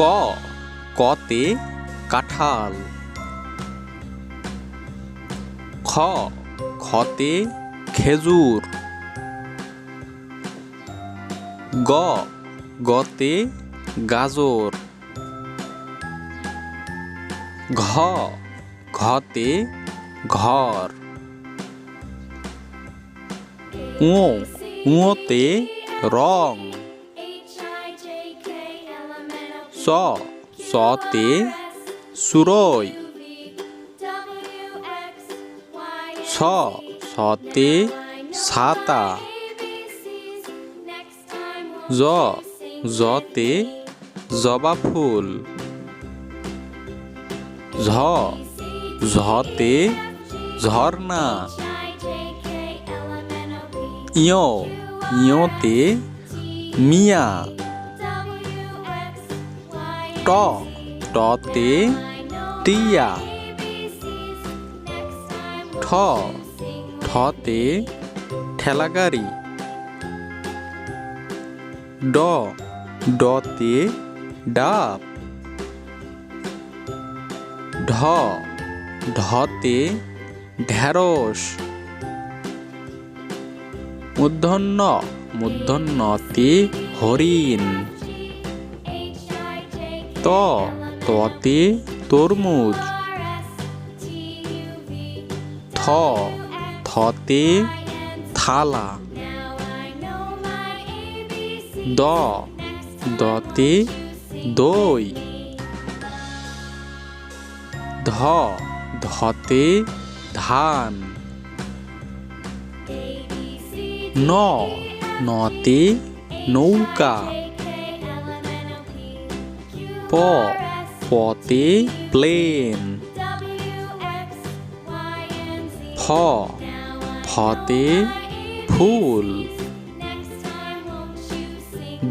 ক, কতে কাঁঠাল। খ, খতে খেজুর। গ, গতে গাজর। ঘ, ঘতে ঘর। ও উঁতে রং। স, সতে সুরই। স, সতে ছাতা জ, জতে জবা ফুল ঝ, ঝতে ঝর্ণা। ইয় ইয়তে মিয়া। ট টতে টিয়া। ঠ ঠতে ঠেলাগাড়ি। ড ডতে ডাব। ঢ ঢতে ঢেঁড়স। মূর্ধন্য মূর্ধন্যতে হরিণ। ত ততে তরমুজ। থ, থতে থালা। দ, দতে দই। ধ, ধতে ধান। ন, নতে নৌকা। প পতে প্লেন ফ ফতে ফুল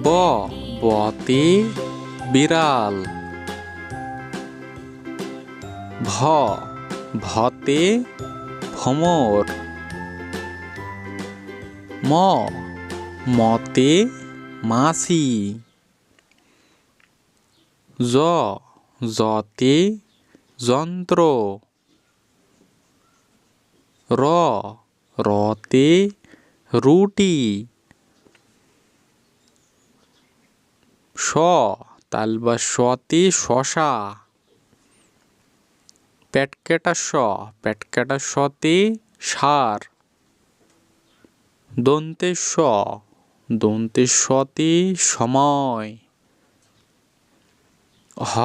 ব বতে বিড়াল ভ ভতে ভমর ম মতে মাছি জ, জতে, যন্ত্র। র, রতে, রুটি। স তালবা সতে শশা। পেটকেটা স পেটকেটা সতে, সার। দন্তে স, দন্তে সতে, সময়। হ,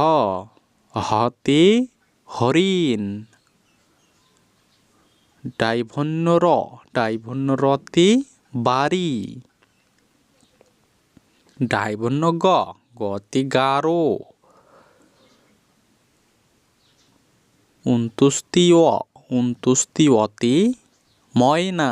হতে হরিণ। ডাইভন্য র ডাইভন্য রতে বাড়ি ডাইভন্য গ, গতে গারো উন্তুস্তি অ উন্তুস্তি অতে ময়না